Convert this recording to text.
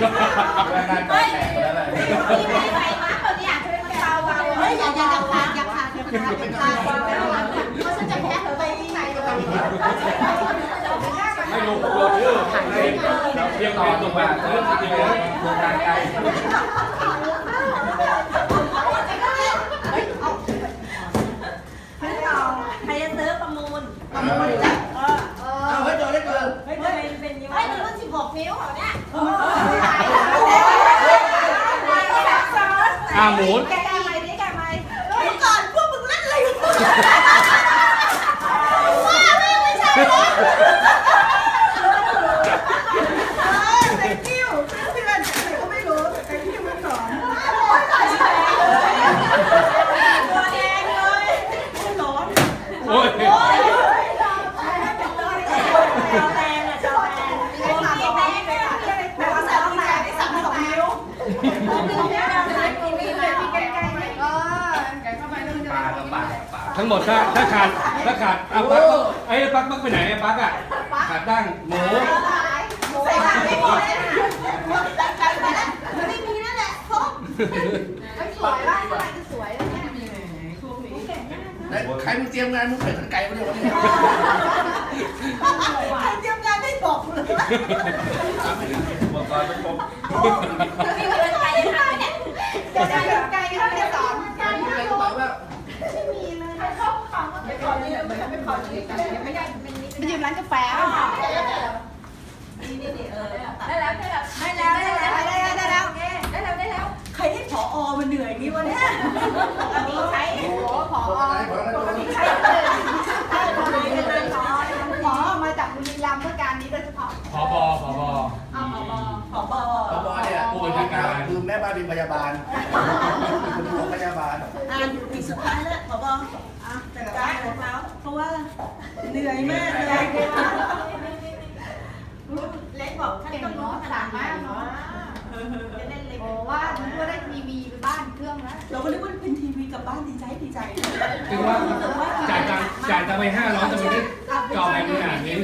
แรงงานการแข่งแล้วแหละที่ไม่ใส่มาคนเนี้ยเบาเบาเฮ้ยอย่าอย่าอย่าขาดอย่าขาดอย่าขาดอย่าขาดเพราะฉันจะแพ้ไปใส่เลยไม่ลงโดนเรื่องเรียงต่อเรียงลลงงมามาเริ่มจริงเลยโครงการไกลให้เราใครจะซื้อประมูลประมูลจ้ะเออเออเอาเฮ้ยเจอได้เกินเฮ้ยทำไมเป็นอย่างนี้ให้วะมันรุ่น16 นิ้วเหรอเนี่ย ba muốn Cái ca mày đi ca mày Nó còn phút mừng lách lình Quá mẹ mới sao Ôi. Ôi. Hãy subscribe cho kênh Ghiền Mì Gõ Để không bỏ lỡ những video hấp dẫn ทั้งหมดถ้าถ้าขาดถ้าขาดอะปักก็ไอ้ปักปักไปไหนไอ้ปักอะขาดตั้งหมูใส่ขาไม่มีเลยไม่มีนั่นแหละครบสวยว่าอะไรจะสวยแล้วเนี่ยใครมึงเตรียมงานมึงเป็นทั้งไก่มาเลยวะเนี่ยใครเตรียมงานไม่บอกเลยบอกก่อนเป็นผมมีเงินไปยังไงเนี่ยจะได้ไกลกันไม่สอน การที่ไหนก็บอกว่า ไม่มีเลยเข้าฟังไม่ขอยืมไม่ร้านกาแฟได้แล้วได้แล้วได้แล้วได้แล้วได้แล้วได้แล้วได้แล้วได้แล้ว ใครให้ผอมันเหนื่อยงี้วะเนี่ยอันนี้ใช้โอ้ผอบอกอะไรบอกอะไรบอกอะไรใช่เลยผอมาจากบุรีรัมย์เพื่อการนี้โดยเฉพาะผอบอผอบอผอบเขาบอเนี่ยผู้บริการคือแม่บ้านเป็นพยาบาลคุณหมอพยาบาลอ่านอีกสุดท้าย ว่าเหนื่อยมากเลยเล็กบอกท่านก็รู้ขนาดมากเนาะจะเล่นเล็กโอ้ว่ามันก็ได้ทีวีไปบ้านเครื่องแล้วเราก็นึกว่าเป็นทีวีกับบ้านดีใจดีใจถึงว่าจ่ายตังค์จ่ายตังค์ไปห้าร้อยจะไม่ได้จอแบบขนาดนี้